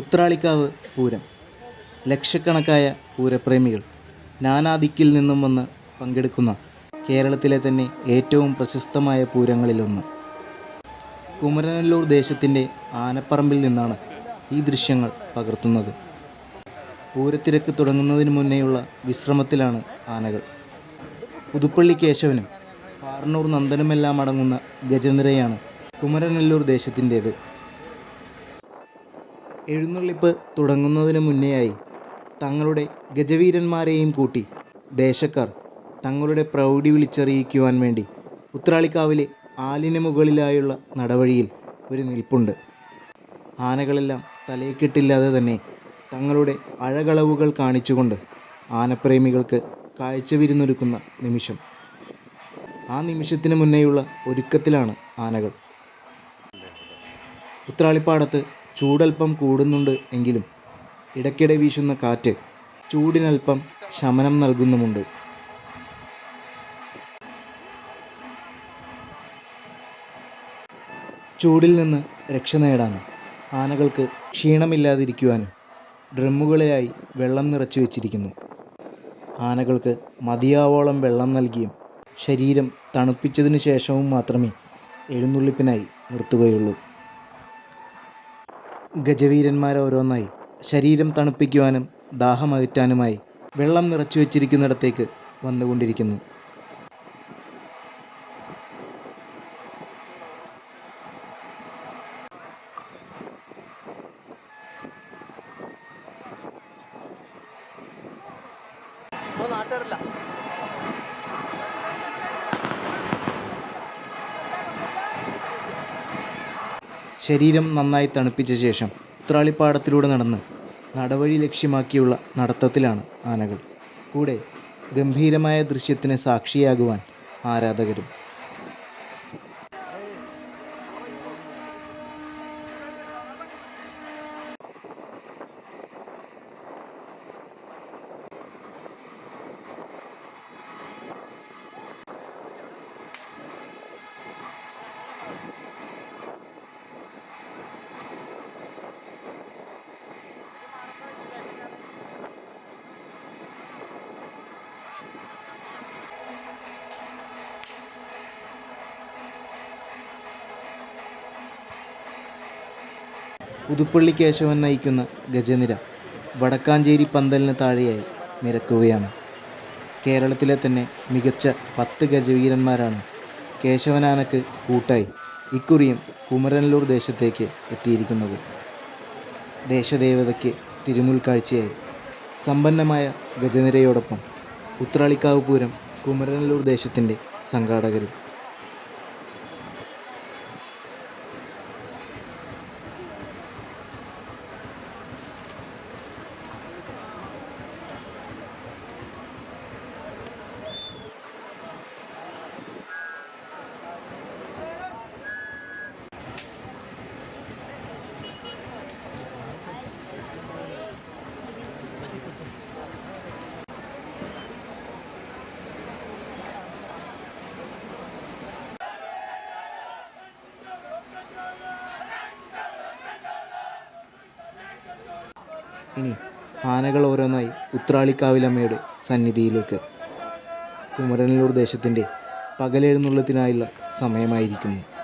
ഉത്രാളിക്കാവ് പൂരം ലക്ഷക്കണക്കായ പൂരപ്രേമികൾ നാനാദിക്കിൽ നിന്നും വന്ന് പങ്കെടുക്കുന്ന കേരളത്തിലെ തന്നെ ഏറ്റവും പ്രശസ്തമായ പൂരങ്ങളിലൊന്ന്. കുമരനല്ലൂർ ദേശത്തിന്റെ ആനപ്പറമ്പിൽ നിന്നാണ് ഈ ദൃശ്യങ്ങൾ പകർത്തുന്നത്. പൂരത്തിരക്ക് തുടങ്ങുന്നതിന് മുന്നേയുള്ള വിശ്രമത്തിലാണ് ആനകൾ. പുതുപ്പള്ളി കേശവനും പാറന്നൂർ നന്ദനുമെല്ലാം അടങ്ങുന്ന ഗജനിരയാണ് കുമരനല്ലൂർ ദേശത്തിന്റേത്. എഴുന്നള്ളിപ്പ് തുടങ്ങുന്നതിന് മുന്നേയായി തങ്ങളുടെ ഗജവീരന്മാരെയും കൂട്ടി ദേശക്കാർ തങ്ങളുടെ പ്രൗഢി വിളിച്ചറിയിക്കുവാൻ വേണ്ടി ഉത്രാളിക്കാവിലെ ആലിന് മുകളിലായുള്ള നടവഴിയിൽ ഒരു നിൽപ്പുണ്ട്. ആനകളെല്ലാം തലയെക്കെട്ടില്ലാതെ തന്നെ തങ്ങളുടെ അഴകളവുകൾ കാണിച്ചുകൊണ്ട് ആനപ്രേമികൾക്ക് കാഴ്ച വിരുന്നൊരുക്കുന്ന നിമിഷം. ആ നിമിഷത്തിന് മുന്നേയുള്ള ഒരുക്കത്തിലാണ് ആനകൾ. ഉത്രാളിപ്പാടത്ത് ചൂടൽപ്പം കൂടുന്നുണ്ട് എങ്കിലും ഇടയ്ക്കിടെ വീശുന്ന കാറ്റ് ചൂടിനൽപ്പം ശമനം നൽകുന്നുമുണ്ട്. ചൂടിൽ നിന്ന് രക്ഷ നേടാനും ആനകൾക്ക് ക്ഷീണമില്ലാതിരിക്കുവാനും ഡ്രമ്മുകളെയായി വെള്ളം നിറച്ചു വെച്ചിരിക്കുന്നു. ആനകൾക്ക് മതിയാവോളം വെള്ളം നൽകിയും ശരീരം തണുപ്പിച്ചതിനു ശേഷവും മാത്രമേ എഴുന്നള്ളിപ്പിനായി നിർത്തുകയുള്ളൂ. ഗജവീരന്മാരോരോന്നായി ശരീരം തണുപ്പിക്കുവാനും ദാഹമകറ്റാനുമായി വെള്ളം നിറച്ചു വച്ചിരിക്കുന്നിടത്തേക്ക് വന്നുകൊണ്ടിരിക്കുന്നു. നാട്ടുകാരല്ല. ശരീരം നന്നായി തണുപ്പിച്ച ശേഷം ഉത്രാളിപ്പാടത്തിലൂടെ നടന്ന് നടവഴി ലക്ഷ്യമാക്കിയുള്ള നടത്തത്തിലാണ് ആനകൾ. കൂടെ ഗംഭീരമായ ദൃശ്യത്തിന് സാക്ഷിയാകുവാൻ ആരാധകരും പുതുപ്പള്ളി കേശവൻ നയിക്കുന്ന ഗജനിര വടക്കാഞ്ചേരി പന്തലിന് താഴെയായി നിരക്കുകയാണ്. കേരളത്തിലെ തന്നെ മികച്ച പത്ത് ഗജവീരന്മാരാണ് കേശവനാനക്ക് കൂട്ടായി ഇക്കുറിയും കുമരനല്ലൂർ ദേശത്തേക്ക് എത്തിയിരിക്കുന്നത്. ദേശദേവതയ്ക്ക് തിരുമുൽ കാഴ്ചയായി സമ്പന്നമായ ഗജനിരയോടൊപ്പം ഉത്രാളിക്കാവ് പൂരം കുമരനല്ലൂർ ദേശത്തിന്റെ സംഘാടകരും ഇനി ആനകൾ ഓരോന്നായി ഉത്രാളിക്കാവിലമ്മയുടെ സന്നിധിയിലേക്ക്. കുമരനല്ലൂർ ദേശത്തിന്റെ പകലെഴുന്നള്ളത്തിനായുള്ള സമയമായിരിക്കുന്നു.